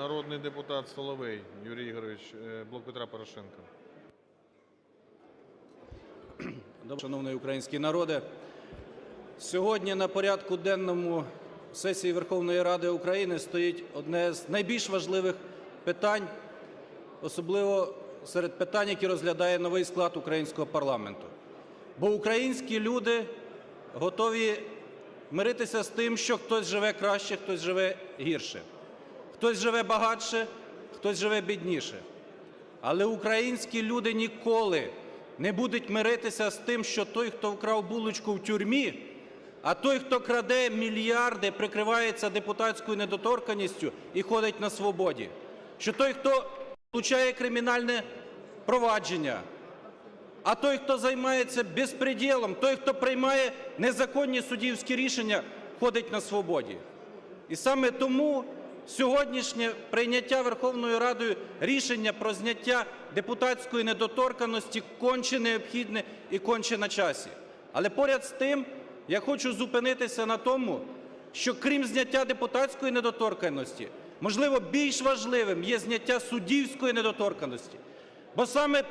народний депутат Соловей Юрій Ігорович, е, "Блок Петра Порошенка". Шановний український народе, сьогодні на порядку денному сесії Верховної Ради України стоїть одне з найбільш важливих питань, особливо серед питань, які розглядає новий склад українського парламенту. Бо українські люди готові миритися з тим, що хтось живе краще, хтось живе гірше, хтось живе багатше, хтось живе бідніше. Але українські люди ніколи не будуть миритися з тим, що той, хто вкрав булочку в тюрмі, а той, хто краде мільярди, прикривається депутатською недоторканністю і ходить на свободі. Що той, хто получає кримінальне провадження, а той, хто займається безпреділом, той, хто приймає незаконні суддівські рішення, ходить на свободі. І саме тому сьогоднішнє прийняття Верховною Радою рішення про зняття депутатської недоторканності конче необхідне і конче на часі. Але поряд з тим я хочу зупинитися на тому, що крім зняття депутатської недоторканності, можливо, більш важливим є зняття суддівської недоторканності. Бо саме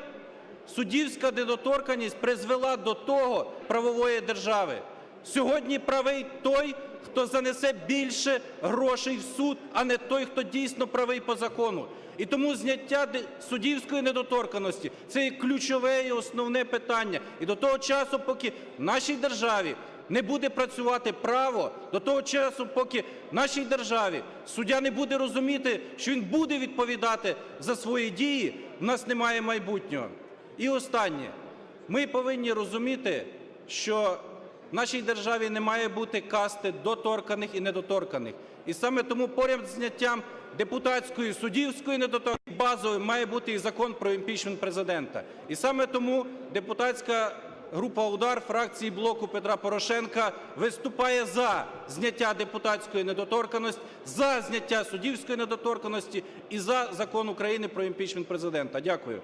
суддівська недоторканність призвела до того правової держави. Сьогодні правий той, хто занесе більше грошей в суд, а не той, хто дійсно правий по закону. І тому зняття суддівської недоторканності – це є ключове і основне питання. І до того часу, поки в нашій державі не буде працювати право, до того часу, поки в нашій державі суддя не буде розуміти, що він буде відповідати за свої дії, в нас немає майбутнього. І останнє. Ми повинні розуміти, що в нашій державі не має бути касти доторканих і недоторканих. І саме тому поряд з зняттям депутатської, суддівської недоторканності базовим має бути і закон про імпічмент президента. І саме тому депутатська група «Удар» фракції блоку Петра Порошенка виступає за зняття депутатської недоторканності, за зняття суддівської недоторканності і за закон України про імпічмент президента. Дякую.